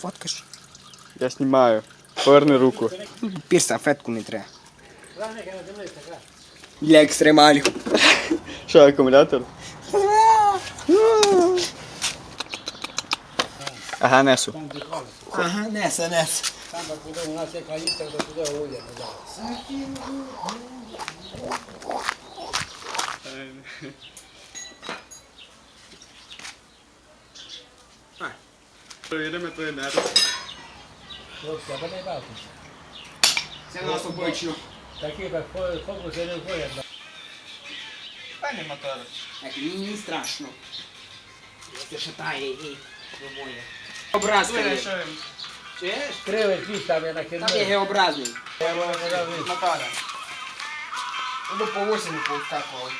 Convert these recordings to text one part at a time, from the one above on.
Фоткаш? Я знімаю. Поверни руку. Пір салфетку не треба. Для екстремалів. Що, акумулятор? Ага, несу. Ага, несе, несе. Провіримо твої нерви. Це нас обочу. Такі так фокуси не входять. Пані мотори. Так, мені не страшно. Це шатає і вимоє. Образка є. Чуєш? Три якісь там я на Там є геобразний. Мотора. Ну, по осені повскакували.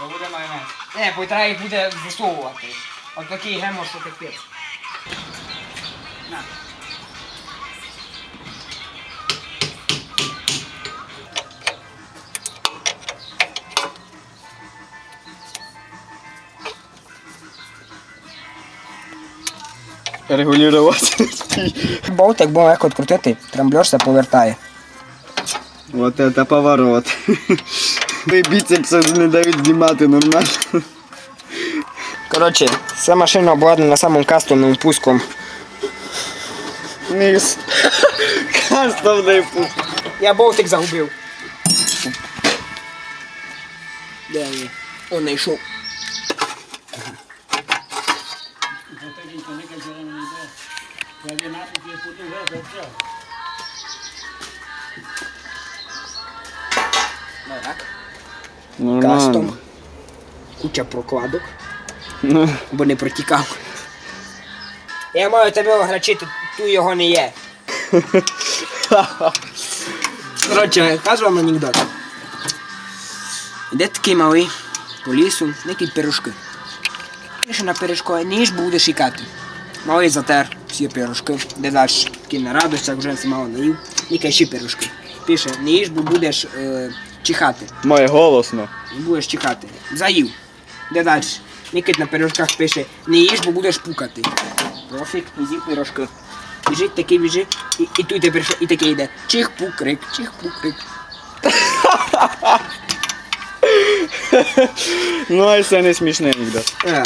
Бо буде майонез. Не, бо треба їх буде засовувати. От такий гемор, що капець. На. Регулювати. Болтик, бо легко відкрутити, трамблерся повертає. Вот это поворот. Ви біцепси не дають знімати нормально. Коротше, ця машина обладнана самим кастомним пуском. Низ. Кастомний пуск. Я болтик загубив. Де він? Он знайшов. Так. Кастом. Куча прокладок, Ну, бо не протікав. Я маю тебе ограчити, ту його не є. Коротше, кажу вам анекдот. Іде такий малий по лісу, який пирожки. Пише на їж, бо будеш ікати. Малий затер всі пирожки, де далі. Такий на радостях вже мало наїв. Яке ще пирожки. Пише, не їж, бо будеш е, чихати. моє голосно. Будеш чекати. Заїв. Де далі? Нікить на пирожках пише, не їж, бо будеш пукати. Профік, і з'їв пирожки. Біжить такий біжить, і, і тут тепер що- і такий йде. Чих-пук-крик, чих-пук-крик. Ну, а це не смішний анекдот. Е.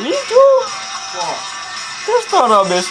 Вітю! Ти що робиш?